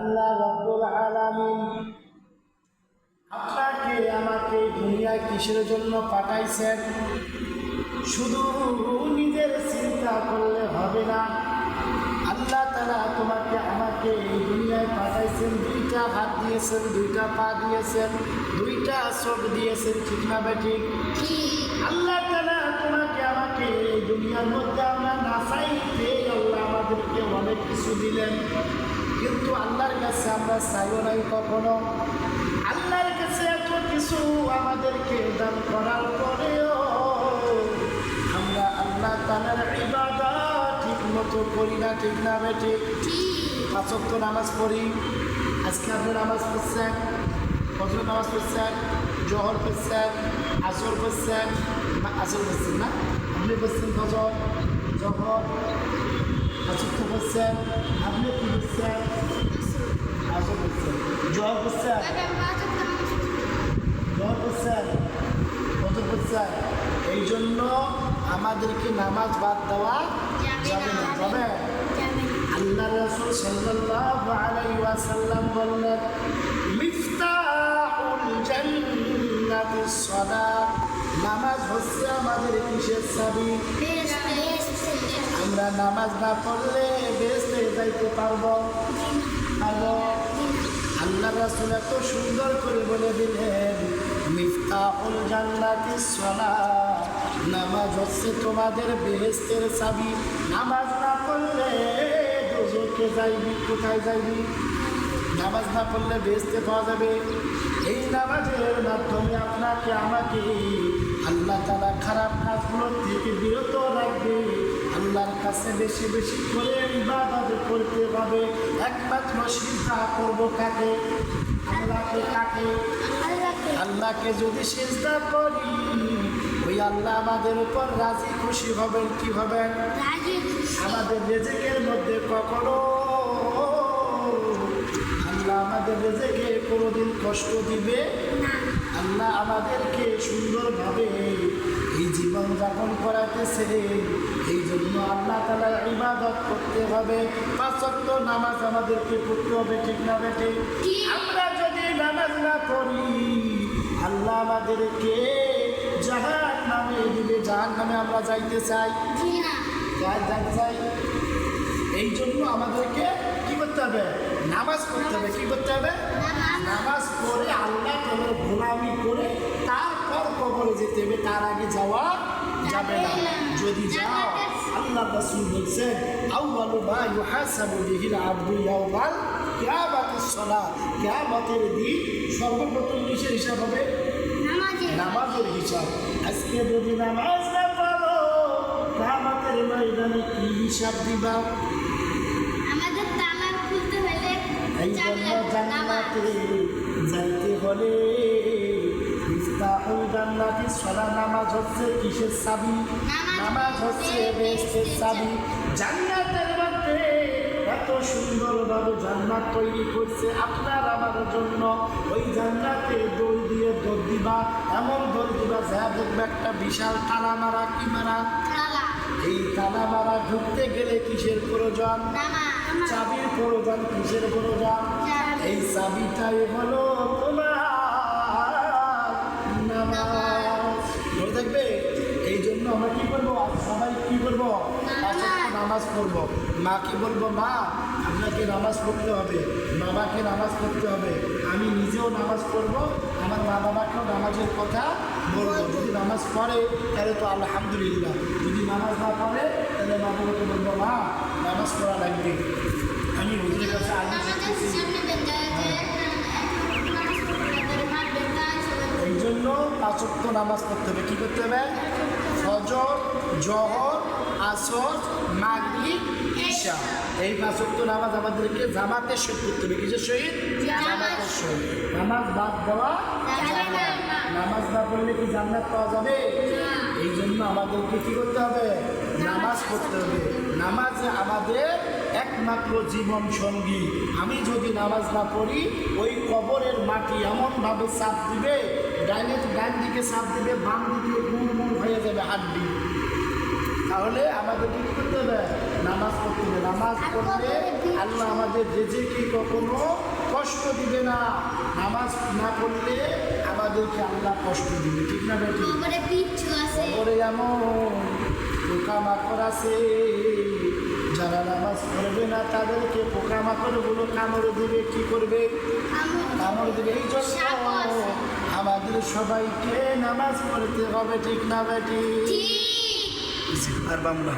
আল্লাহ রব্বুল আলামিন আপনাকে, আমাকে দুনিয়ায় কিসের জন্য পাঠাইছেন? শুধু নিজের চিন্তা করলে হবে না। আল্লাহ তালা তোমাকে, আমাকে এই দুনিয়ায় পাঠাইছেন। দুইটা হাত দিয়েছেন, দুইটা পা দিয়েছেন, দুইটা চোখ দিয়েছেন, ঠিক না বেঠিক আল্লাহ তারা তোমাকে, আমাকে এই দুনিয়ার মধ্যে আমরা না চাইতে আল্লাহ আমাদেরকে অনেক কিছু দিলেন। কাছে আমরা চাইও নাই কখনো। আল্লাহর কাছে এত কিছু আমাদেরকে দান করার পরেও আমরা আল্লাহ তালার ইবাদত ঠিক মতো করি না, ঠিক না বেটে পাঁচক তো নামাজ পড়ি, আজকে আপনি নামাজ পড়ছেন, ফজর নামাজ পড়ছেন, জহর পড়ছেন, আসর পড়ছেন না আসর পড়ছেন না, আপনি পড়ছেন ফজর, জহর আসর তো পড়ছেন, আপনি কি পড়ছেন? জহর পড়ছেন জহর পড়ছেন ফজর পড়ছেন এই জন্য আমাদেরকে নামাজ বাদ দেওয়া যাবে না যাবে আল্লাহ রাসূল সাল্লাল্লাহু আলাইহি ওয়াসাল্লাম বললেন মিফতাহুল জান্নাতিস সালাত নামাজ হচ্ছে আমাদের কিসের চাবি আমরা নামাজ না পড়লে বেহেশতে যাইতে পারব। আল্লাহ রাসূল এত সুন্দর করে বলে দিলেন, মিফতাহুল জান্নাতিস সালাত নামাজ হচ্ছে তোমাদের বেহেশতের চাবি। নামাজ না পড়লে দোজখে যাইবি, কোথায় যাইবি? নামাজ না পড়লে বেহেশতে পাওয়া যাবে। এই নামাজের মাধ্যমে আপনাকে, আমাকে আল্লাহ তালা খারাপ কাজগুলোর থেকে বিরত রাখবে। আল্লাহর কাছে বেশি বেশি করে ইবাদত করতে হবে। একমাত্র চিন্তা করব কাকে? আল্লাহকে যদি চিন্তা করি ওই আল্লাহ আমাদের উপর রাজি খুশি হবেন কি হবেন? আমাদের রেজেকের মধ্যে কখনো আল্লাহ আমাদের রেজেকে কোনোদিন কষ্ট দিবে আল্লাহ আমাদেরকে সুন্দরভাবে এই জীবন যাপন করাতেছে এই জন্য আল্লাহ তালার ইবাদত করতে হবে। পাঁচক্ত নামাজ আমাদেরকে পড়তে হবে ঠিক না বেটে আমরা আমাদেরকে জাহান নামে দিবে জাহান নামে আমরা যাইতে চাই। যাইতে চাই এই জন্য আমাদেরকে কি করতে হবে? নামাজ পড়তে হবে। কি করতে হবে? নামাজ। পড়ে আল্লাহ তাদের গোলামি করে তারপর কবরে যেতে হবে। তার আগে যাওয়া যাবে না। যদি যাও আল্লাহ রাসূল বলছেন আউয়ালু মা ইউহাসাবু বিহিল আবদু ইয়াউমাল কিয়ামাতিস সালাহ। কিয়ামতের দিন সর্বপ্রথম কিসের হিসাব হবে? নামাজের হিসাব। আজকে যদি নামাজ না পড়ো কিয়ামতের ময়দানে কি হিসাব দিবা? আমাদের তালা খুলতে হলে এই জান্নাতে যাইতে হলে ইফতাহুল জান্নাতি সলা নামাজ হচ্ছে কিসের চাবি? নামাজ হচ্ছে বেহেশতের চাবি। জান্নাতের মধ্যে এত সুন্দরভাবে জান্নাত তৈরি করছে আপনার আমার জন্য। ওই জান্নাতে দিবা এমন দৌড় দিবা যা দেখবে একটা বিশাল টানা মারা কি মারা এই টানা মারা ঢুকতে গেলে কিসের প্রয়োজন? চাবির প্রয়োজন কিসের প্রয়োজন? এই চাবিটাই হলো তোমার থাকবে? এই জন্য আমরা কি করব? সবাই কি করব? নামাজ। পড়ব। মাকে বলব মা আপনাকে নামাজ পড়তে হবে। বাবাকে নামাজ পড়তে হবে। আমি নিজেও নামাজ পড়ব। আমার মা বাবাকেও নামাজের কথা বলব। যদি নামাজ পড়ে তাহলে তো আলহামদুলিল্লাহ। যদি নামাজ না পড়ে তাহলে বাবুর তো বলব মা নামাজ পড়া লাগবে। আমি হুজুরের কাছে আগে শিখেছি এই জন্য পাঁচক্য নামাজ পড়তে হবে। কী করতে হবে? ফজর জহর আসর মাগরিব ঈশা। এই পাঁচক্ত নামাজ আমাদেরকে জামাতের সহিত করতে হবে। কিসের সহিত জামাতের সহিত নামাজ বাদ দেওয়া নামাজ না পড়লে কি জান্নাত পাওয়া যাবে? এই জন্য আমাদেরকে কি করতে হবে? নামাজ পড়তে হবে। নামাজ আমাদের একমাত্র জীবন সঙ্গী। আমি যদি নামাজ না পড়ি ওই কবরের মাটি এমনভাবে চাপ দিবে ডাইনে ডান দিকে চাপ দিবে বাম দিকে গুড় মুড় হয়ে যাবে হাড্ডি। তাহলে আমাদের কি করতে হবে? নামাজ পড়তে হবে। নামাজ পড়লে আল্লাহ আমাদের রেজেকে কখনো কষ্ট দিবে না। নামাজ না পড়লে আমাদেরকে আল্লাহ কষ্ট দিবে। ঠিক না বেটি খবরে এমন পোকামাকড় আছে। যারা নামাজ পড়বে না তাদেরকে পোকামাকড়গুলো কামড় দিবে কি করবে? কামড় দিবে। এই জন্য আমাদের সবাইকে নামাজ পড়তে হবে। ঠিক না বেটি ঠিক আর বাংলা